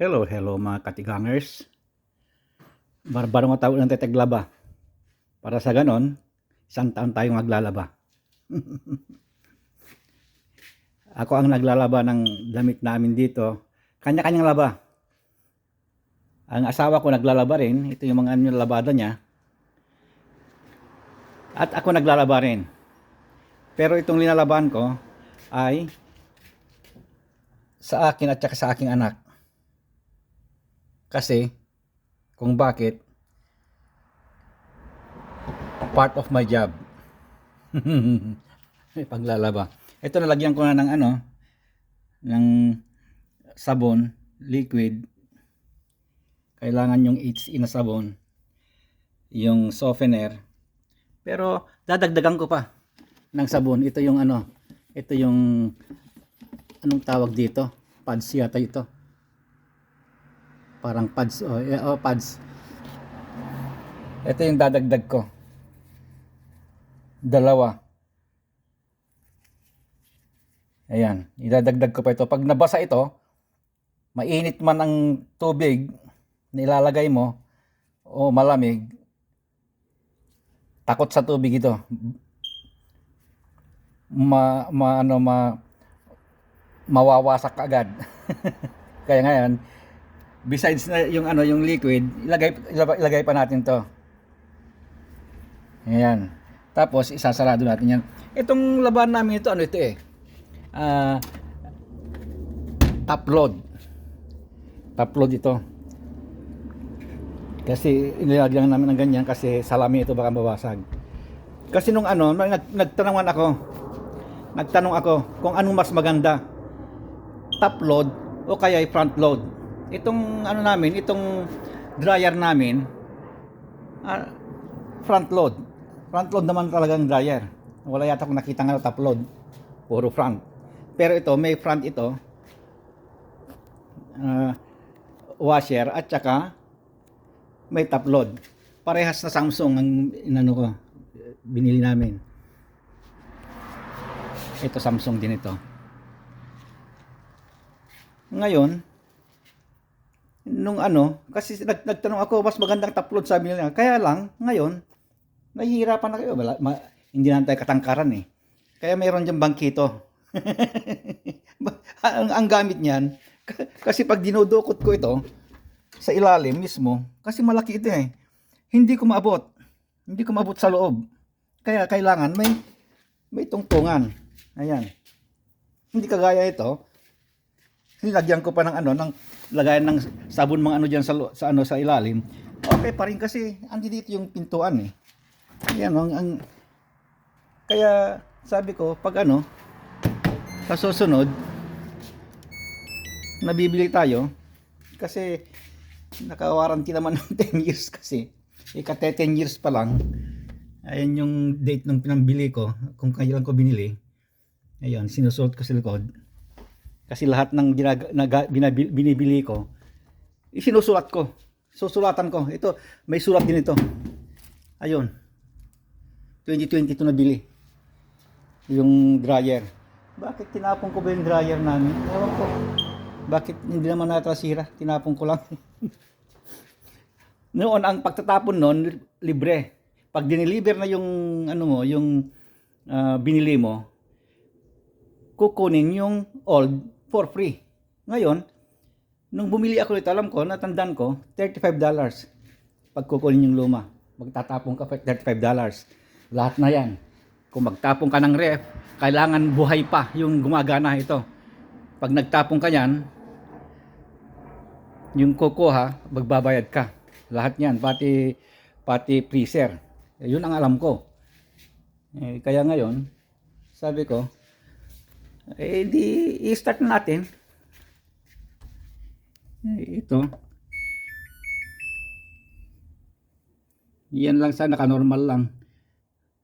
Hello, hello mga katigangers. Barbaro nga tao ng teteglaba. Para sa ganon, isang taon tayong maglalaba. Ako ang naglalaba ng damit namin dito. Kanya-kanyang laba. Ang asawa ko naglalaba rin. Ito yung mga ano labada niya. At ako naglalaba rin. Pero itong linalaban ko ay sa akin at saka sa aking anak. Kasi, kung bakit, part of my job. Paglalaba. Ito nalagyan ko na ng ano, ng sabon, liquid. Kailangan yung HE na sabon, yung softener. Pero dadagdagan ko pa ng sabon. Ito yung ano, ito yung anong tawag dito? Pads yata ito parang pads oh, eh, oh pads. Ito yung dadagdag ko. Dalawa. Ayan idadagdag ko pa ito. Pag nabasa ito mainit man ang tubig na ilalagay mo o malamig takot sa tubig ito. Ma, ma ano ma mawawasak agad. Kaya ngayon besides na yung ano yung liquid ilagay ilagay, pa natin to. Ayan. Tapos isasarado natin yan. Itong laban namin ito ano ito eh? Ah, top load. Top load ito. Kasi inilagyan namin ng ganyan kasi salami ito baka mabasag. Kasi nung ano nag, nagtanungan ako nagtanong ako kung anong mas maganda top load o kaya front load itong ano namin, itong dryer namin, ah, front load. Front load naman talagang dryer. Wala yata akong nakita nga top load. Puro front. Pero ito, may front ito. ah, washer at saka may top load. Parehas na Samsung ang inano ko, binili namin. Ito Samsung din ito. Ngayon, nung ano, kasi nag, nagtanong ako, mas magandang taplod sabi nila. Kaya lang, ngayon, nahihirapan na kayo. Wala, ma, hindi na tayo katangkaran eh. Kaya mayroon dyan bangkito. ang, ang gamit niyan, kasi pag dinudukot ko ito, sa ilalim mismo, kasi malaki ito eh. Hindi ko maabot. Hindi ko maabot sa loob. Kaya kailangan may may tungtungan. Ayan. Hindi kagaya ito, nilagyan ko pa ng ano ng lagayan ng sabon mga ano diyan sa sa ano sa ilalim. Okay pa rin kasi andi dito yung pintuan eh. Ayan ang, ang kaya sabi ko pag ano sa susunod nabibili tayo kasi naka-warranty naman ng 10 years kasi ika 10 years pa lang ayan yung date ng pinambili ko kung kailan ko binili ayan sinusuot ko sa likod kasi lahat ng ginag- naga- binibili ko, isinusulat ko. Susulatan ko. Ito, may sulat din ito. Ayun. 2022 na bili. Yung dryer. Bakit tinapon ko ba yung dryer namin? Ewan ko. Bakit hindi naman natrasira? Tinapon ko lang. Noon, ang pagtatapon noon, libre. Pag dineliver na yung, ano mo, yung ah, binili mo, kukunin yung old for free. Ngayon, nung bumili ako nito, alam ko, natandaan ko, $35 pag kukunin yung luma. Magtatapong ka pa $35. Lahat na yan. Kung magtapong ka ng ref, kailangan buhay pa yung gumagana ito. Pag nagtapong ka yan, yung kukuha, magbabayad ka. Lahat yan, pati, pati freezer. Yun ang alam ko. Eh, kaya ngayon, sabi ko, eh, di, i-start na natin. Eh, ito. Yan lang sana, naka-normal lang.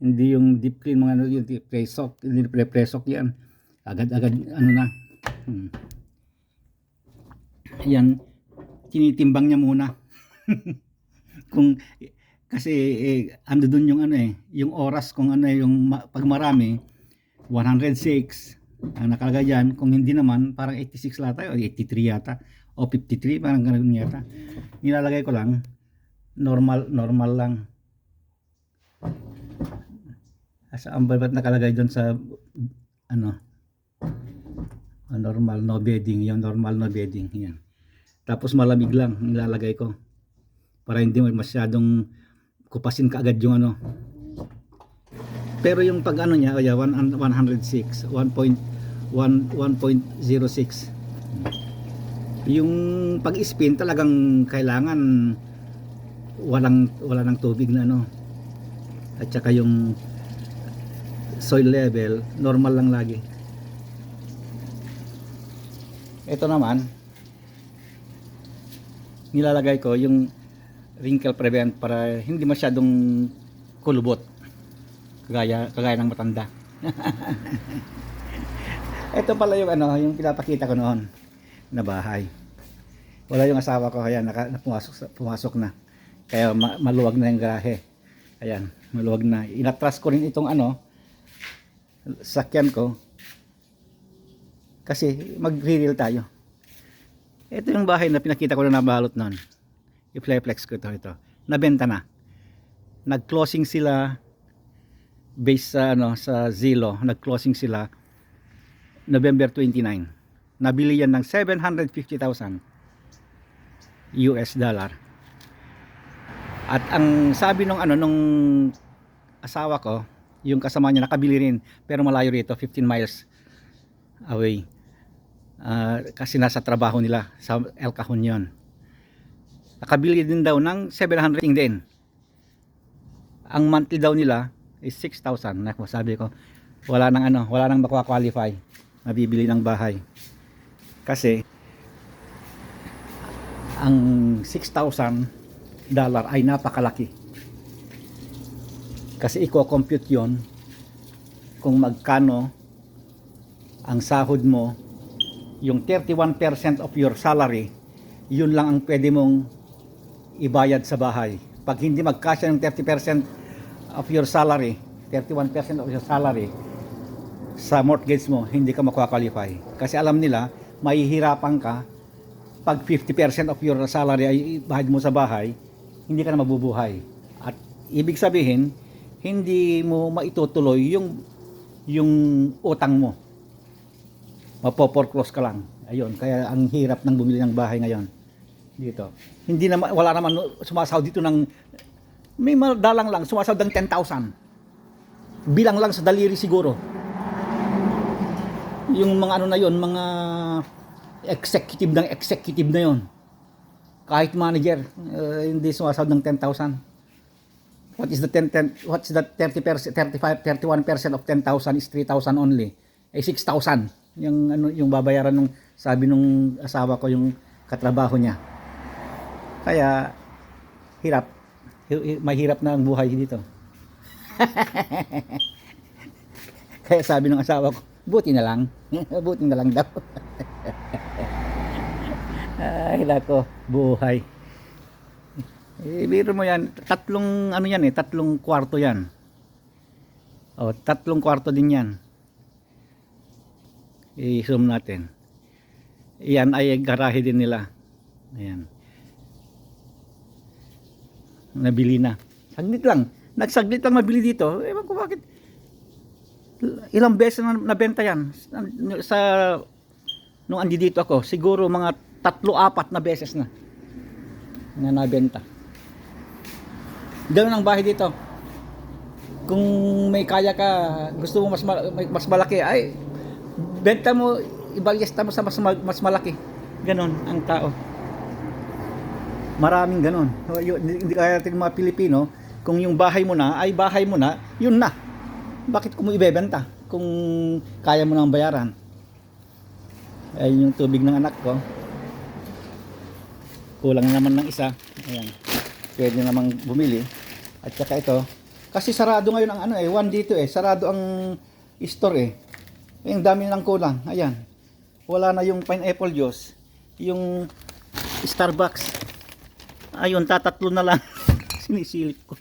Hindi yung deep clean, mga ano, yung pre-soak, hindi pre-soak yan. Agad-agad, ano na. Hmm. Yan, tinitimbang niya muna. kung, kasi, eh, ando dun yung ano eh, yung oras kung ano eh, yung pag marami, 106, ang nakalagay dyan, kung hindi naman, parang 86 lata o 83 yata. o 53 parang ganun yata. Nilalagay ko lang normal normal lang. Asa ang ba't nakalagay doon sa ano ah, normal no bedding yung normal no bedding yan. Tapos malamig lang nilalagay ko. Para hindi masyadong kupasin kaagad yung ano pero yung pag ano niya kaya 1 106 1.1 1.06 yung pag-spin talagang kailangan walang wala ng tubig na ano. At saka yung soil level normal lang lagi. Ito naman nilalagay ko yung wrinkle prevent para hindi masyadong kulubot kagaya kagaya ng matanda. Ito pala yung ano yung pinapakita ko noon na bahay. Wala yung asawa ko kaya naka, pumasok, pumasok na. Kaya ma- maluwag na yung garahe. Ayan maluwag na. Inatras ko rin itong ano sakyan ko. Kasi magre-reel tayo. Ito yung bahay na pinakita ko na nabalot noon. I-flex ko ito ito. Nabenta na. Nag-closing sila based sa ano sa Zillow nag-closing sila November 29 nabili yan ng 750,000 US dollar. At ang sabi nung ano nung asawa ko yung kasama niya nakabili rin pero malayo rito 15 miles away. Ah, kasi nasa trabaho nila sa El Cajon yun. Nakabili din daw ng 700 din. Ang monthly daw nila is 6,000 Naku, sabi ko wala nang ano wala nang makwa-qualify mabibili ng bahay. Kasi ang 6,000 dollar ay napakalaki. Kasi i-compute yon kung magkano ang sahod mo. Yung 31% of your salary yun lang ang pwede mong ibayad sa bahay. Pag hindi magkasya ng 30% of your salary 31% of your salary sa mortgage mo hindi ka makwa-qualify kasi alam nila mahihirapan ka. Pag 50% of your salary ay ibahid mo sa bahay hindi ka na mabubuhay. At ibig sabihin hindi mo maitutuloy yung yung utang mo. Mapoporclose ka lang. Ayun kaya ang hirap ng bumili ng bahay ngayon dito. Hindi naman wala naman sumasahod dito ng may madalang lang sumasahod ng 10,000 bilang lang sa daliri siguro. Yung mga ano na yon mga executive ng executive na yon kahit manager uh, hindi sumasahod ng 10,000 what is the 10, 10 what's the 30% 35 31% of 10,000 is 3,000 only. Ay 6,000 yung ano yung babayaran nung sabi nung asawa ko yung katrabaho niya. Kaya hirap. Hi- hi- mahirap na ang buhay dito. Kaya sabi ng asawa ko buti na lang. Buti na lang daw. Ay nako buhay. Eh, biro mo yan. Tatlong ano yan eh tatlong kwarto yan. Oh tatlong kwarto din yan. I-zoom natin. Yan ay garahe din nila. Ayan nabili na. Saglit lang. Nagsaglit lang mabili dito. Ewan ko bakit. Ilang beses na nabenta yan. Sa nung andi dito ako siguro mga tatlo apat na beses na na nabenta. Ganun ang bahay dito. Kung may kaya ka gusto mo mas ma- may- mas malaki ay benta mo ibalyesta mo sa mas, ma- mas malaki. Ganon ang tao maraming ganon Yun, hindi kaya natin mga Pilipino kung yung bahay mo na ay bahay mo na yun na. Bakit ko mo ibebenta kung kaya mo nang bayaran? Ay yung tubig ng anak ko. Kulang na naman ng isa. Ayan. Pwede namang bumili. At saka ito. Kasi sarado ngayon ang ano eh one dito eh. Sarado ang store eh. Eh, ang dami ng kulang. Ayan. Wala na yung pineapple juice. Yung Starbucks. Ayun, tatatlo na lang. Sinisilip ko.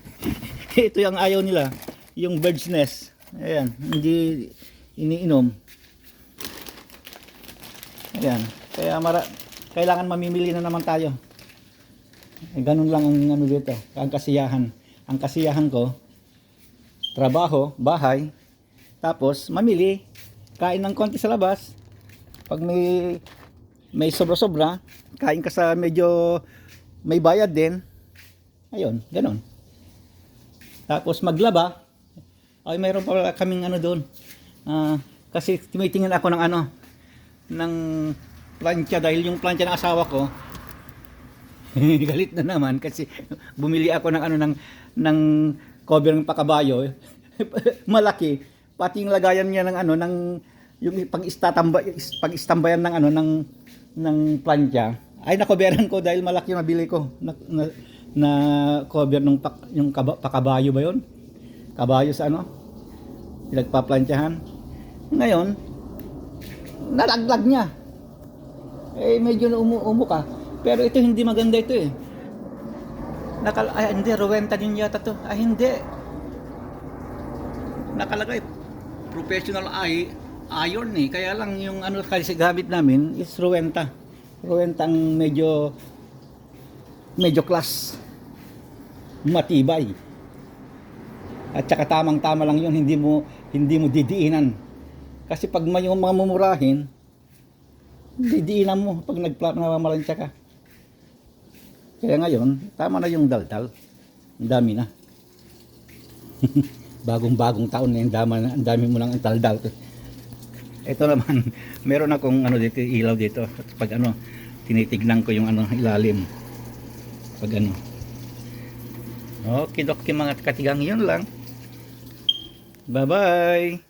Ito yung ayaw nila. Yung bird's nest. Ayan. Hindi iniinom. Ayan. Kaya mara kailangan mamimili na naman tayo. Eh, ganun lang ang ano dito, ang kasiyahan. Ang kasiyahan ko, trabaho, bahay, tapos mamili, kain ng konti sa labas. Pag may may sobra-sobra, kain ka sa medyo may bayad din. Ayun, ganun. Tapos maglaba. Ay, mayroon pa kaming ano doon. Ah, kasi tumitingin ako ng ano, ng plancha dahil yung plancha ng asawa ko, galit na naman kasi bumili ako ng ano ng ng cover ng pakabayo malaki pati yung lagayan niya ng ano ng yung pang istatamba pag istambayan ng ano ng ng plancha ay nakoberan ko dahil malaki yung nabili ko. Na, na, na cover ng pak, yung kaba, pakabayo ba yon kabayo sa ano? Pinagpaplantyahan. Ngayon nalaglag niya. Eh medyo na umu, umu ka. Pero ito hindi maganda ito eh. Nakal ay hindi Rowenta din yata to. Ay hindi. Nakalagay professional ay iron eh. Kaya lang yung ano kasi gamit namin is Rowenta Rowenta ang medyo medyo class. Matibay. At saka tamang tama lang yun hindi mo hindi mo didiinan. Kasi pag may yung mga mumurahin didiinan mo pag nagpapamalansya ka. Kaya ngayon tama na yung daldal. Ang dami na. Bagong bagong taon na yung dama na ang dami mo lang ang daldal ito naman meron akong ano dito ilaw dito. Pag ano tinitignan ko yung ano ilalim. Pag ano. Okay doki mga katigang yun lang. Bye bye